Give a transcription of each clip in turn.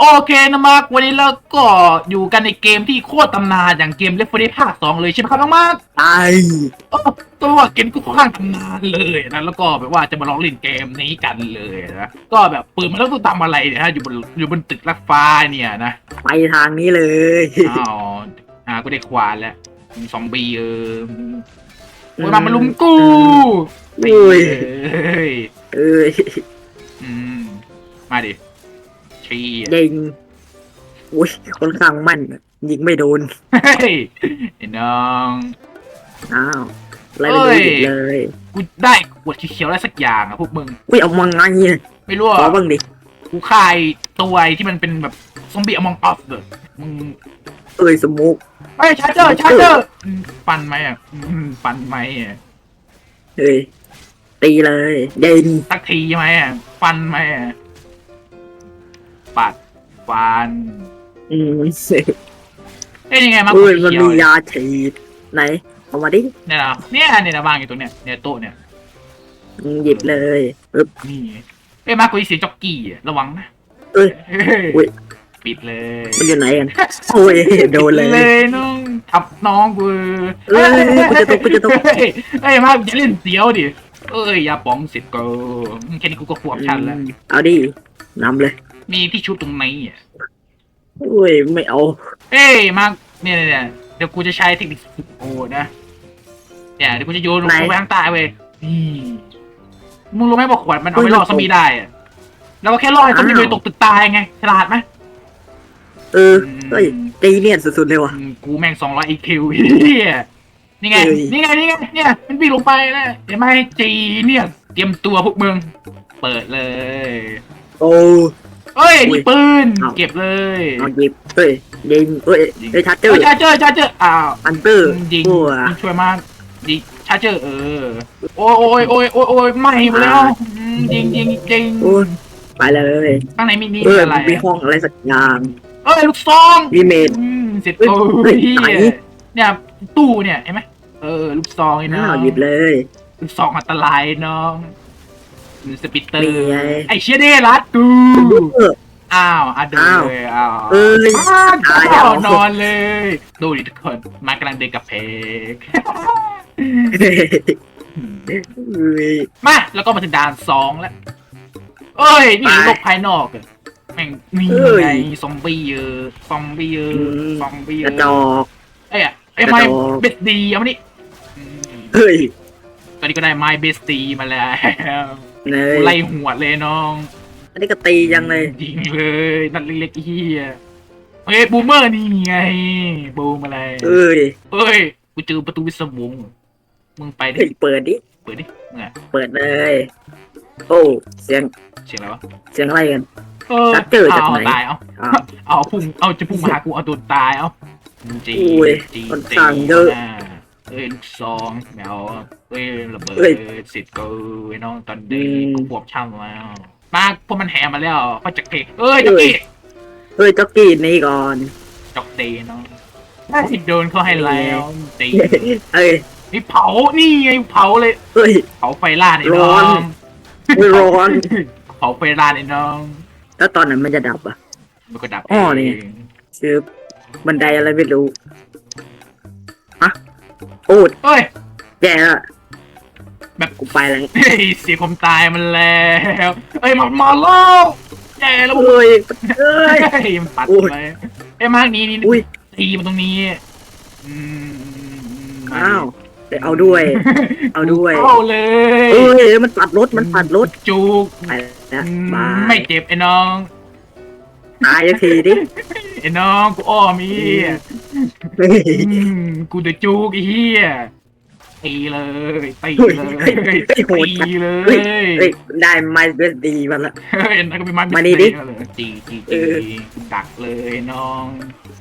โอเคนะมาร์กวันนี้เราก็อยู่กันในเกมที่โคตรตำนานอย่างเกม Left 4 Dead ภาค2เลยใช่ไหมครับน้องมาร์กตายเออตัวว่าเกมก็ค่อนข้างตำนานเลยนะแล้วก็แบบว่าจะมาลองเล่นเกมนี้กันเลยนะก็แบบปืนมันแล้วต้องทำอะไรเนี่ยฮะอยู่บนอยู่บนตึกลัดฟ้าเนี่ยนะไปทางนี้เลยอ้าวอ่าก็ได้ควานแล้วมี ซอมบี้เออโอ้ยมามาลุมกูอุ้ยเอ้ยเอ้ยอืมมาดิชี้ยิงอุ้ยค่อนข้างมั่นยิงไม่โดนเฮ้ยไอ้น้องอ้าวไล่ไปเอ้ดูยอีกเลยกูได้ขวดเขียวๆอะไรสักอย่างอะพวกมึงอุ้ยเอามังไงเนี่ยไม่รู้ขออะบ้างดิกูฆ่าไอ้ตัวไอ้ที่มันเป็นแบบซอมบี้อมองอัฟเลยมึง เอ้ยสมุกไอ้ยชาร์เจอร์ชาร์เจอร์อืมปันไหมอะอืมปันไหมอะเฮ้ยตีเลยยิงสักทีไหมอะปันไหมอะปัดฟันอืมเอ้ยยังไงมาเอ้ยขวดมันเขียวมียาฉีดไหนเอามาดิเนี่ยนะเนี่ยเนี่ยนะวางอยู่ตรงเนี้ยเนี่ยโต๊ะเนี่ยอืมหยิบเลยปึ๊บ นี่เอ้ยมากูได้เสียงจ็อกกี้อะระวังนะเอ้ย เฮ้ยอุ๊ย ปิดเลยมันอยู่ไหนกัน โอ้ยโดนเลยปิเลยน้องทับน้องกูเอ้ยกูจะตกกูจะตกเฮ้ยเอ้ยมาจะเล่นเสียวดิเอ้ยอย่าป๋องเสร็จกูแค่นี้กูก็ขวบชันแล้ว เอาดินำเลยมีที่ชุบตรงไหนอะอุ้ยไม่เอา เอ้ยมาเนี่ยเนี่ยเนี่ยเดี๋ยวกูจะใช้เทคนิคสุดโหดนะเนี่ยเดี๋ยวกูจะโยนลงไหน ไปข้างใต้เว้ยนี่มึงรู้ไหมว่าขวดมันเอาไปล่อซอมบี้ได้อะแล้วก็แค่ล่อให้ซอมบี้ไปตกตึกตายไงฉลาดไหม เออเฮ้ยตีเนียนสุดๆเลยว่ะ อืมกูแม่งสองร้อยอีคิวเฮียนี่ไง เอ้ย นี่ไง นี่ไง เนี่ย มันวิ่งลงไปนะเดี๋ยวไม่ให้จีเนี่ย เตรียมตัวพวกมึง เปิดเลย โอ้ เอ้ยอุ้นี่ยปืน เอา เก็บเลยเอาหยิบเฮ้ยยิงเฮ้ยเฮ้ยชาร์เจอเอ้ยร์ชาร์เจอร์ชาร์เจอร์อ้าวอันเตอร์ยิงโอ้ยยิงช่วยมากยิงชาร์เจอร์เออ โอ้ยโอ้ยโอ้ยโอ้ยโอ้ยไหม่หมดแล้วอืมยิงยิงยิงโอ้ยไปเลยข้างในมีนี่เอออะไรมีห้องอะไรสักอย่างเอ้ยลูกซองมีเมด อืมเสร็จเอ้ยโอ้เฮ้ยยไหน เนี่ยตู้เนี่ยเห็นไหมเออลูกซองไอ้น้อ้าอวงหยิบเลย ลูกซองอันตรายน้องมีสปิตเตอนี่ร์ไง ไอเชียเด้รัดกูเออ อ้าวอะเดินอ้าวเลยอ้าวเอ้ยอ้าวตายแล้ว นอนเลยดูดิทุกคนมากำลังเดินกับเพก เฮ้ย มา แล้วก็มาถึงด่านสองแล้ว เอ้ย นี่ไป โลกภายนอกอะแม่งนี่เอ้ยไงซอมบี้เยอะซอมบี้เยอะอืมซอมบี้เยกระอะจอกเอ้ยไอ้ไม้กระจอกเบสดีเอามานี่อืมเฮ้ยตอนนี้ก็ได้ไม้เบสตีมาแล้วเนยไล่หัวดเลยน้องอันนี้ก็ตียังเลยยิงเลยนัดเล็กๆเฮียเฮ้ยบูมเมอร์นี่ไงบูมอะไรเอ้ยเอ้ยกูเจอประตูวิศวงมึงไปดิเฮ้ยเปิดดิเปิดดิมึงอะเปิดเลย โอ้เสียงเสียงอะไรวะเสียงอะไรกัน เออชักเจอจากเอาไหน ตายเอาอ้าว เอาพุ่งเอาจะพุ่งมาหากูเอาตัวตายเอาจีอุ้ยจีค่อนข้างเยอะาเอ้ยลูกซองแมวเอ้ยระเบิดเอ้ยสิทธิ์กูไอ้น้องตอนเด็กอืม กูบวบช่ำแล้วมาพวกมันแห่มาแล้วก็จะเก็กเอ้ยจะเก็กเฮ้ยจ็อกกี้นี่ก่อนจอกเตะเนาะได้โดนเขาให้แล้วตีเอ้ยนี่เผานี่ไงเผาเลย เฮ้ย เผาไฟลาดไอ้น้ร้ออนงไม่ร้อน เผาไฟลาดไอ้น้อง แล้วตอนนั้นมันจะดับอะ มันก็ดับอ๋อนี่เงคือบันไดอะไรไม่รู้ฮะโอ้ยเอ้ย แย่ละแบบ กูไปแล้วเฮ้ยเสียผมตายมันแล้วเอ้ยมันมาแล้วแย่แล้วเอ้ยเอ้ย เฮ้ยมันปัดอุ้ย ไปไอ้ยมากนี้นี่อุ้ยตีมันตรงนี้อืมอ้าวไปเอาด้วย เอาด้วย เข้าเลยเอ้ยมันปัดรถมันปัดรถจุกไป แล้วอืมบายไม่เจ็บไอ้น้อง ตายสักทีดิไอ้น้องกูอ้อมอีเฮ้ย อืมกูเดือดจุกไอ้เหี้ยตีเลยตีเฮ้ยเลยเฮ้ยเฮ้ยโหด ตีเลเฮ้ยยเฮ้ยได้ไม้เบสดีมาละ เฮ้ยนั่นก็เป็นไม้มานี่ดิเลยตีตีเอตีอ กูดักเลยน้อง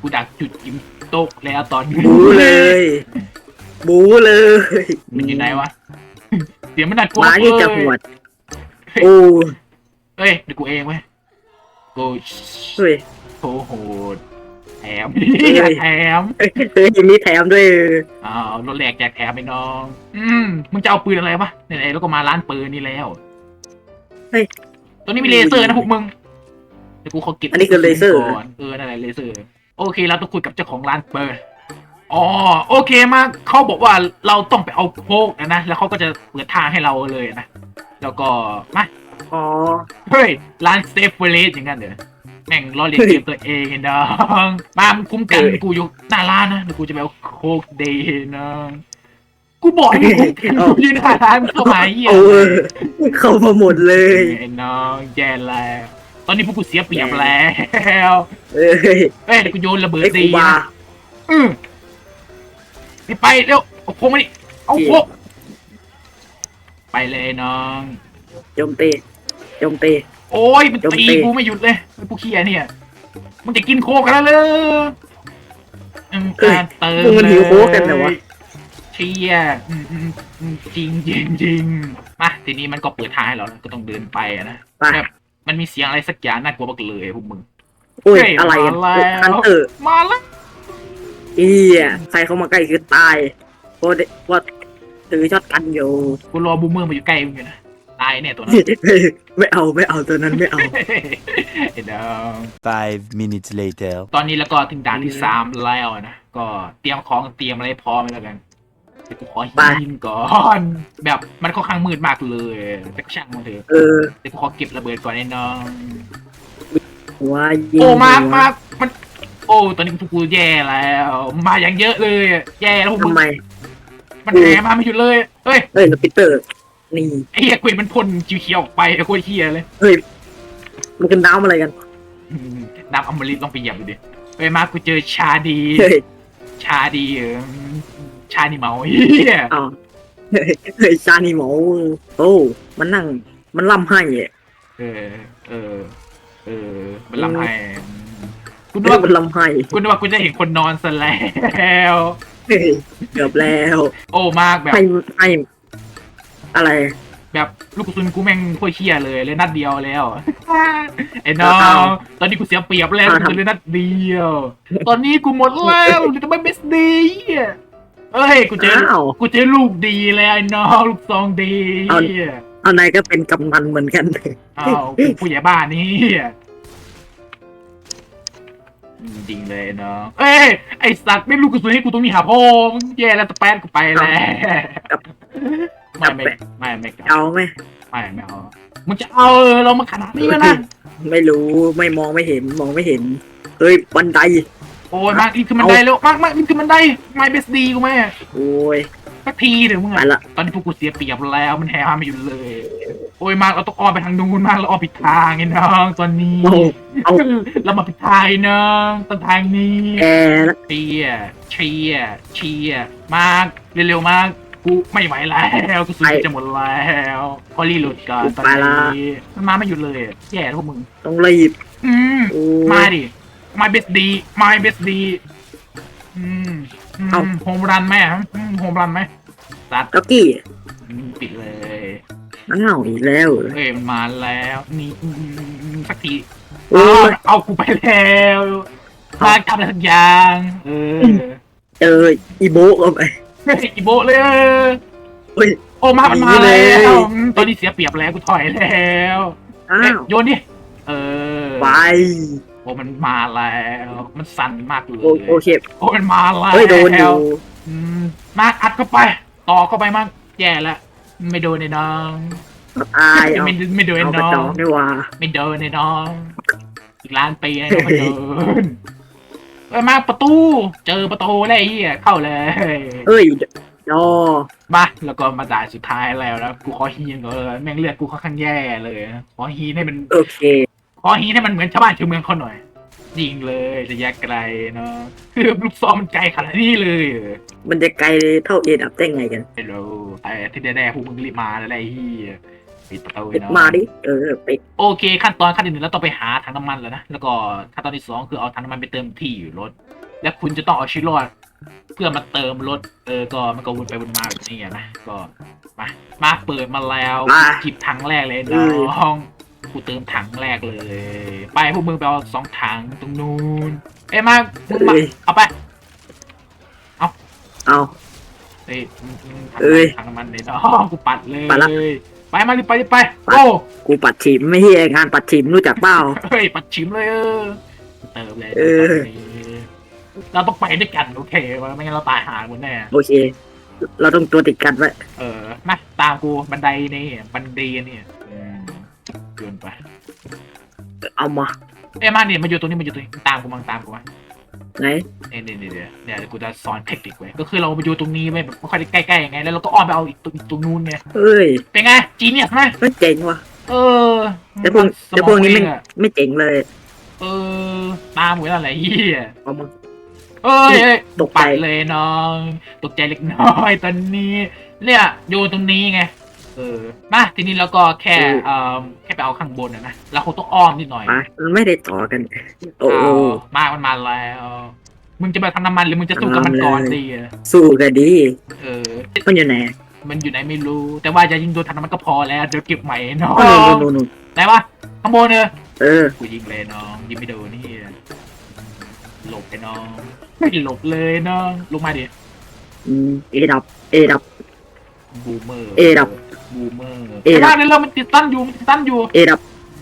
กูดักจุดกิมโต๊ะแล้วตอนนี้บูเลย บูเลยมันอยู่ไหนวะเสียงมันน่ากลัวหมาที่จะหวดโอ้ เฮ้ยเดี๋ยวกูเองเว้ยกูเฮ้ยโคโหดแถมอยากแถมเฮ้ยเฮ้ยมีแถมด้วยอ้าวรถแหลกแจกแถมไปน้อง อืมมึงจะเอาปืนอะไรปะไหนๆแล้วก็มาร้านปืนนี่แล้วเฮ้ยตัวนี้มีเลเซอร์นะพวกมึงเดี๋ยวกูขอเก็บอันนี้คือเลเซอร์ ก่อนเออนั่นแหละเลเซอร์ โอเคเราต้องคุยกับเจ้าของร้านปืนอ๋อโอเคมาเขาบอกว่าเราต้องไปเอาโคกนะนะแล้วเขาก็จะเปิดทางให้เราเลยนะแล้วก็มา อ๋อ เฮ้ย ร้านเซฟเฟรสอย่างนั้นเด้อแม่งล้อเลียนเกมตัวเองไอ้น้องมามึงคุ้มกันเออกูอยู่หน้าร้านนะเดี๋ยวกูจะไปเอาโคกเดย์น้องกูบอกให้มึงคุ้มกันเอากูยืนหน้าร้านมึงเข้ามาไอ้เหี้ยโอ้ยเข้ามาหมดเลยไอ้น้องแย่แล้ว ตอนนี้พวกกูเสียเปรียบแล้วเอ้ยเอ้ยเดี๋ยวกูโยนระเบิดไอ้ยดีกูบานะอือไปไปเร็วเอาโคกมาดิเอาโคกไปเลยน้อง โจมตีโจมตี โอ้ยมันโจมตีตีกูไม่หยุดเลยไอ้พวกเคียเนี่ยมันจะกินโคกกันแล้วเลยอืมการเติมมึงมันหิวโค้กกันเลเหรอวะยเชียอืมอืมอืมจริงจริงจริงมาทีนี้มันก็เปิดทางให้เราแล้วก็ต้องเดินไปอะนะไป แบบมันมีเสียงอะไรสักอย่างน่ากลัวมากเลยพวกมึงโอ้ย เฮ้ยอะไรกันมาแล้วฮันเตอร์มาแล้วเอียใครเข้ามาใกล้คือตายเพราะว่าถือช็อตกันอยู่กูรอบูมเมอร์มาอยู่ใกล้มึงอยู่นะ ตายเนี่ยตัวนั้นไม่เอาไม่เอาตัวนั้นไม่เอาไอ้ดอง Five minutes later. ตอนนี้แล้วก็ถึงด่านที่สามแล้วนะ ก็เตรียมของเตรียมอะไรพร้อมแล้วกันเดี๋ยวกูขอไปหินก่อน แบบมันค่อนข้างมืดมากเลยแต่ก็ช่างมันเถอะเออเดี๋ยวกูขอเก็บระเบิดก่อนไอ้น้องหัวยิงโอ้มากหัวมากมันโอ้ตอนนี้พวกกูแย่แล้ว มาอย่างเยอะเลยอะแย่แล้วพวกมึทำงไมมันแหมาไม่หยุดเลย เฮ้ยเอ้ยแล้วปีเตอร์ นี่ ไอ้เหี้ยกุยมันพ่นจิวเขียวออกไปไอ้โคตรเหี้ยเลยเฮ้ย มันกันน้ำอะไรกัน อืมน้ำอมฤตลองไปเหยียบดูดิเฮ้ยมากูเจอชาดี เฮ้ยชาดีเออชาดีเมาเฮียเอาเฮ้ยเฮ้ยชานีหมูโอ้มันนั่ง มันล่ำให้อะเออ เออ เออมันลำไห้คุณนึกเรียว่ากมันล่ำให้คุณนึกว่าคุณจะเห็นคนนอนซะแล้ว เฮ้ยเกือบแล้ว โอ้มากแบบ ให้ให้ อะไร แบบลูกกระสุนกูแม่งโคตรเชี่ยเลยเลยนัดเดียวแล้ว ไอ้น้ออ้างวตอนนี้กูเสียเปรียบแล้วอ้าวกูเลยนัดเดียว ตอนนี้กูหมดแล้วหรือจะไม่เบสดีเอ้ยกูเจออ้าว กูเจอลูกดีแล้วไอ้น้องลูกซองดีเอาเอานายก็เป็นกำนันเหมือนกัน อ้าวกูผู้ใหญ่บ้านนี่จริงเลยเนาะเอ้ยไอสัตว์ไม่ลูกกระสุนให้กูตรงนี้หาพ่อมึงแย่แล้วสแปนกูไปแล้วครับ ไม่ไม่ไม่ไม่กลับเอาไหมไม่ไม่เอามึงจะเอาเออเรามาขนาดนี้แล้วนะไม่รู้ไม่มองไม่เห็นมองไม่เห็น เฮ้ยบันได โอ้ยมากนี่คือมันได้แล้วมากมากนี่คือมันได้ไม่เบสดีกูไหมโอ้ยสักทีเดี๋ยวมึงไปอะละตอนนี้พวกกูเสียเปรียบแล้วมันแห่มาไม่หยุดเลย โอ้ยมากเราต้องอ้อมไปทางนู้นมากเราอ้อมผิดทางไอ้น้องตอนนี้โอ้เอาเรามาผิดทางไอ้น้องต้นทางนี้แอร์ละเชียร์เชียร์เชียร์มากเร็วๆมาก กูไม่ไหวแล้วกูสุดจะหมดแล้วพอรีโหลดก่อนตอนนี้มันมาไม่หยุดเลยอะแย่แล้วพวกมึงต้องรีบอืมโอ้มายดิมาเบสดีมาเบสดีอืมอืมเอ้าโฮมรันไหมอะอืมโฮมรันไหมตัดจ็อกกี้อืมปิดเลยนั่งเหงาอีกแล้วเอ้ยมันมาแล้วนี่อืมอืมอืมสักทีโอ้ยเอาเอากูไปแล้วเอ้ามาทำอะไรสักอย่างเออเจออีโบก็ไป อีโบะเลยเฮ้ย โอ้มามันมาหนีเลแล้ยวอืมตอนนี้เสียเปรียบแล้วกูถอยแล้วอ้าเอ๊ะวโยนดิเออไปโอ้มันมาแล้วมันสั่นมากเลยโอโอเคโอ้มันมาแล้ว เฮ้ยโดนอยู่อืมมาอัดเข้าไป ต่อเข้าไปมากแย่แล้วไม่โดนในน้องตายเอาไม่ไม่โดนเอาในกระน้อจองกนี่ว่าไม่โดนในน้อง อีกล้านปีนะไม่โดน ไปมาประตู เจอประตูแล้วไอ้เหี้ยเข้าเลยเฮ้ยจอมาแล้วก็มาด่านสุดท้ายแล้วนะกูขอฮีนก่อนเลยแม่งเลือดกูค่อนข้างแย่เลยนะขอฮีนให้มันโอเค ขอฮีนให้มันเหมือนชาวบ้านชาวเมืองเขาหน่อยยิงเลยระยะไกลเนาะคือลูกซองมันไกลขนาดนี้เลยเหรอมันจะไกลเท่าเอดับได้ไงกัน ไม่รู้แต่ที่แน่ๆพวกมึงรีบมาแล้วไอ้เหี้ย ปิดประตูปิดเนาะมาดิ เออปิดโอเค ขั้นตอนขั้นที่หนึ่งเราต้องไปหาถังน้ำมันแล้วนะ แล้วก็ขั้นตอนที่สองคือเอาถังน้ำมันไปเติมที่อยู่รถ และคุณจะต้องเอาชีวิตรอดเพื่อมาเติมรถ เออ ก็มันก็วนไปวนมาแบบนี้อะนะ ก็มา มาเปิดมาแล้วมาจิบถังแรกเลยน้องกูเติมถังแรกเลย ไปพวกมึงไปเอาสองถังตรงนู้น เอ้ยมามึงมาเอ้ยเอาไป เอา เอ้ยมึงมึงเอ้ยถังน้ำมันเลยอ๋อกูปัดเลยปัดละไป มารีบไปรีบไปปัดโอ้กูปัดฉิมไม่เฮียงานปัดฉิมรู้จักเปล่า เฮ้ยปัดชิมเลยเออเติมเลยเออ เราต้องไปด้วยกันโอเควะไม่งั้นเราตายหาหมดแน่โอเค เราต้องตัวติดกันไว้เออมาตามกูบันไดนี่บันไดนี่อืมโยนไปเอามาเอ้ยมาเนี่ยมาอยู่ตรงนี้มาอยู่ตรงนี้ตามกูมาตามกูมา ไหนเนี่ยเนี่ยเนี่ยเนี่ยเนี่ยเดี๋ยวกูจะสอนเทคนิคไว้ก็คือเรามาอยู่ตรงนี้ไว้แบบไม่ค่อยได้ใกล้ๆยังไง แล้วเราก็อ้อมไปเอาอีกตรงตรงนู้นไงเอ้ยเป็นไงจีเนียสไหมไม่เจ๋งว่ะเออแต่พวกสมแต่องพวกนี้ไม่เองอะไม่เจ๋งเลยเออตามกูนั่นแหละเฮียเอามาเอ้ยเอ้ยตกใจ ปัดเลยน้อง ตกใจเล็กน้อยตอนนี้ เนี่ยอยู่ตรงนี้ไง เออมาทีนี้เราก็แค่เอ่อแค่ไปเอาข้างบนนะนะเราคงต้องอ้อมนิดหน่อยไปมันไม่ได้ต่อกัน โอ้โหเอามามันมาแล้วมึงจะมาทำน้ำมันหรือมึงจะสู้กับมันก่อนดีอะสู้กันดีเออ มันอยู่ไหนมันอยู่ไหนไม่รู้ แต่ว่าจะยิงโดนทางน้ำมันก็พอแล้วเดี๋ยวเก็บใหม่น้องโอ้โนโนโนไหนวะข้างบนเนอะเออกูยิงเลยน้องยิงไม่โดนนี่หลบไปน้องไม่หลบเลยน้องลงมาดิอืมเอดับเอดับบูมเมอร์เอดับ บูมเมอร์เอดับว่าเดี๋ยวเรามันติดตั้นอยู่มันติดตั้นอยู่ เอดับ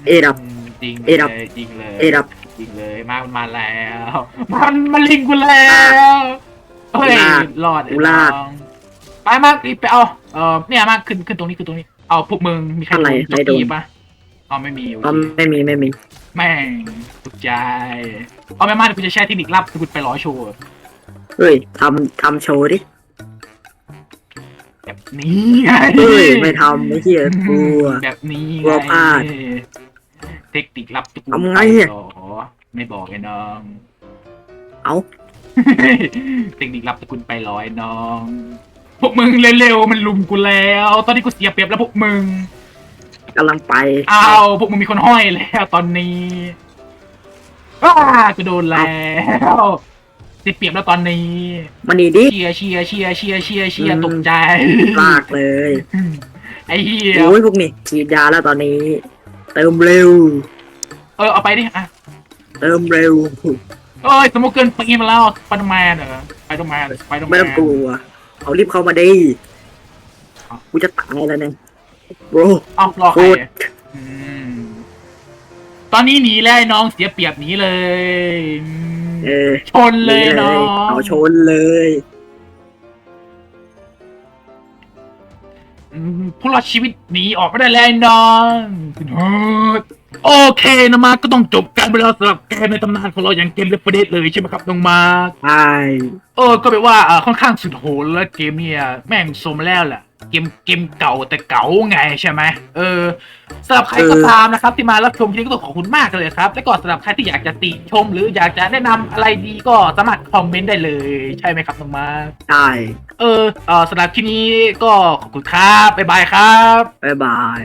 เอดับมจริงเอดับเลยจริงเลยเอดับ จริงเลยมามันมาแล้วมันมันลิงกูแล้วเฮ้ยลากรอดไอ้กูลากน้องไปมารีบไปเอาเออเนี่ยมาขึ้นขึ้นตรงนี้ขึ้นตรงนี้ เอาพวกมึงมีใครอะไรโดนใครโดนจ็อกกี้ปะเอาไม่มีโอก็เคไม่มีไม่มีแม่งตกใจเอาไม่มาเดี๋ยวกูจะแช่เทคนิคลับกูไปร้อยโชว์เฮ้ยทำทำโชว์ดิแบบ นี้ไงเฮ้ยไม่ทำไม่เฮียกลัว แบบนี้กลัวพลาดเทคนิคลับตะกูทำไงอะ อ๋อไม่บอกไอ้น้อง เอา เทคนิครับตะกุลไปร้อยน้อง พวกมึงเร็วๆมันลุมกูแล้ว ตอนนี้กูเสียเปรียบแล้วพวกมึง กำลังไปอ้าว พวกมึงมีคนห้อยแล้วตอนนี้อ้ากูโดนแล้ว เสียเปรียบแล้วตอนนี้มันนี่ดิ เชียร์เชียร์เชียร์เชียร์เชียร์เชียร์อืม ตกใจลากเลยไอ้เหี้ยโอ้ยพวกนี้ฉีดยาแล้วตอนนี้ เติมเร็ว เออเอาไปดิอะเติมเร็ว เอ้ยสมมติเกินปีมาแล้วสไปเดอร์แมนเหรอสไปเดอร์แมนสไปเดอร์แมไม่น ต้องกลัว เอารีบเข้ามาดิเอากูจะตายแล้วเนี่ยโบรเอ้ารอใครโคตรอะอืมตอนนี้หนีแล้วไอ้น้องเสียเปรียบหนีเลยอืม เออชนเลยน้องเอาชนเลยอืมผู้รอดชีวิตหนีออกไม่ได้แล้วไอ้น้องคุณเฮิร์ตโอเคนะมาร์คก็ต้องจบการไปแล้วสำหรับเกมในตำนานของเราอย่างเกมเลฟเดเลยใช่ไหมครับน้องมาร์คใช่เออก็แปลว่าเออค่อนข้างสุดโหดแล้วเกมเนี่ยแม่งสมแล้วแหละ เกมเกมเก่าแต่เก่าไงใช่ไหมเออสำหรับใครก็ตามนะครับ ที่มารับชมที่นี่ก็ต้องขอบคุณมากเลยครับ และก็สำหรับใครที่อยากจะติชม หรืออยากจะแนะนำอะไรดีก็สามารถคอมเมนต์ได้เลยใช่ไหมครับน้องมาร์คใช่เออเออสำหรับที่นี้ก็ขอบคุณครับบ๊ายบายครับ บ๊ายบาย